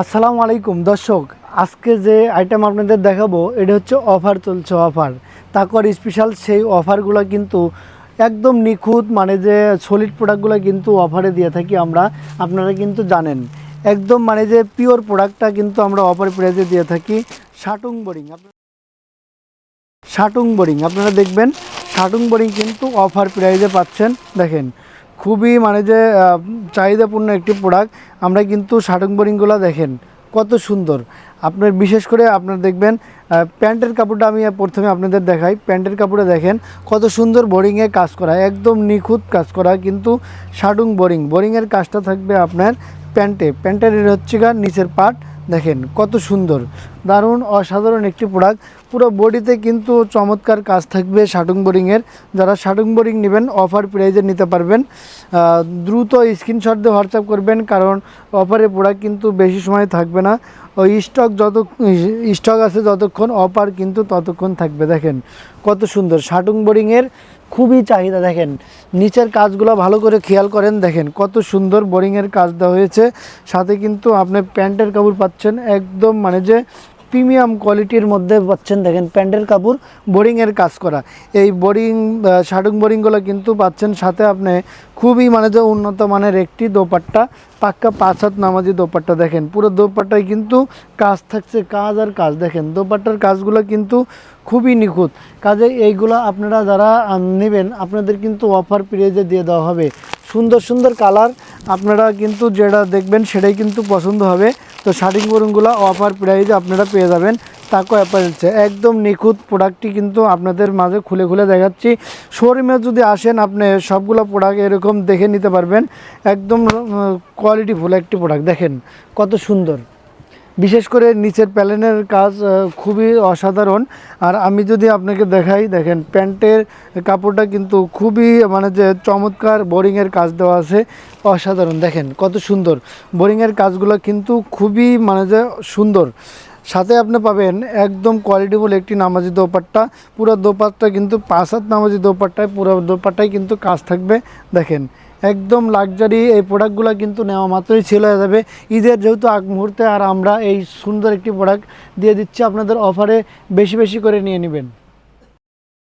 আসসালামু আলাইকুম, দর্শক, আজকে যে আইটেম আপনাদের দেখাবো, এটা হচ্ছে অফার চলছে অফার তারপর স্পেশাল সেই অফারগুলো কিন্তু একদম নিখুঁত মানে যে সলিড প্রোডাক্টগুলো কিন্তু অফারে দিয়ে থাকি আমরা, আপনারা কিন্তু জানেন। একদম মানে যে পিওর প্রোডাক্টটা কিন্তু আমরা অফার প্রাইজে দিয়ে থাকি শাটুং বোরিং। শাটুং বোরিং, আপনারা দেখবেন শাটুং বোরিং কিন্তু অফার প্রাইজে পাচ্ছেন। দেখেন খুবই মানে যে চাহিদাপূর্ণ একটি প্রোডাক্ট আমরা কিন্তু শাটুং বোরিংগুলো দেখেন, কত সুন্দর। আপনার বিশেষ করে আপনার দেখবেন প্যান্টের কাপড়টা আমি প্রথমে আপনাদের দেখাই। প্যান্টের কাপড়ে দেখেন, কত সুন্দর বোরিংয়ে কাজ করা, একদম নিখুঁত কাজ করা, কিন্তু শাটুং বোরিং। বোরিংয়ের কাজটা থাকবে আপনার প্যান্টে। প্যান্টের হচ্ছে গা, নিচের পাট দেখেন, কত সুন্দর। দারুণ, অসাধারণ একটি প্রোডাক্ট পুরো বডিতে কিন্তু চমৎকার কাজ থাকবে শাটুং বোরিংয়ের যারা শাটুং বোরিং নেবেন অফার প্রাইজে নিতে পারবেন। দ্রুত স্ক্রিনশট দিয়ে হোয়াটসঅ্যাপ করবেন, কারণ অফারে প্রোডাক্ট কিন্তু বেশি সময় থাকবে না। ওই স্টক যত স্টক আছে যতক্ষণ অফার কিন্তু ততক্ষণ থাকবে, দেখেন। কত সুন্দর শাটুং বোরিংয়ের খুবই চাহিদা, দেখেন। নিচের কাজগুলো ভালো করে খেয়াল করেন, দেখেন। কত সুন্দর বোরিংয়ের কাজ দেওয়া হয়েছে। সাথে কিন্তু আপনি প্যান্টের কাপড় পাচ্ছেন, একদম মানে যে প্রিমিয়াম কোয়ালিটির মধ্যে পাচ্ছেন দেখেন প্যান্টের কাপড় বোরিংয়ের কাজ করা। এই বোরিং শাটুং বোরিংগুলো কিন্তু পাচ্ছেন, সাথে আপনি খুবই মানে যে উন্নত মানের একটি দোপাট্টা, পাক্কা পাঁচ হাত নামাজি দোপাট্টা দেখেন। পুরো দোপাট্টায় কিন্তু কাজ থাকছে, কাজ আর কাজ। দেখেন, দোপাট্টার কাজগুলো কিন্তু খুবই নিখুঁত। কাজে এইগুলো আপনারা যারা নেবেন, আপনাদের কিন্তু অফার প্রাইজে দিয়ে দেওয়া হবে। সুন্দর সুন্দর কালার আপনারা কিন্তু যেটা দেখবেন সেটাই কিন্তু পছন্দ হবে। তো শার্টিং বরুণগুলো অফার প্রাইজে আপনারা পেয়ে যাবেন। তাকো অ্যাপারেলসে একদম নিখুঁত প্রোডাক্টটি কিন্তু আপনাদের মাঝে খুলে খুলে দেখাচ্ছি। শোরুমে যদি আসেন, আপনি সবগুলো প্রোডাক্ট এরকম দেখে নিতে পারবেন। একদম কোয়ালিটিফুল একটি প্রোডাক্ট দেখেন কত সুন্দর। বিশেষ করে নিচের প্যালেনের কাজ খুবই অসাধারণ। আর আমি যদি আপনাকে দেখাই, দেখেন, প্যান্টের কাপড়টা কিন্তু খুবই মানে যে চমৎকার বোরিংয়ের কাজ দেওয়া আছে, অসাধারণ। দেখেন, কত সুন্দর। বোরিংয়ের কাজগুলো কিন্তু খুবই মানে যে সুন্দর। সাথে আপনি পাবেন একদম কোয়ালিটিফুল একটি নামাজি দোপাট্টা। পুরো দোপাট্টা কিন্তু, পাঁচ হাত নামাজি দোপাট্টায়, পুরো দোপাট্টায় কিন্তু কাজ থাকবে। দেখেন একদম লাক্সারি এই প্রোডাক্টগুলো কিন্তু নেওয়া মাত্রই ছিল হয়ে যাবে। ঈদের যেহেতু আগ মুহূর্তে আর আমরা এই সুন্দর একটি প্রোডাক্ট দিয়ে দিচ্ছি, আপনাদের অফারে বেশি বেশি করে নিয়ে নেবেন।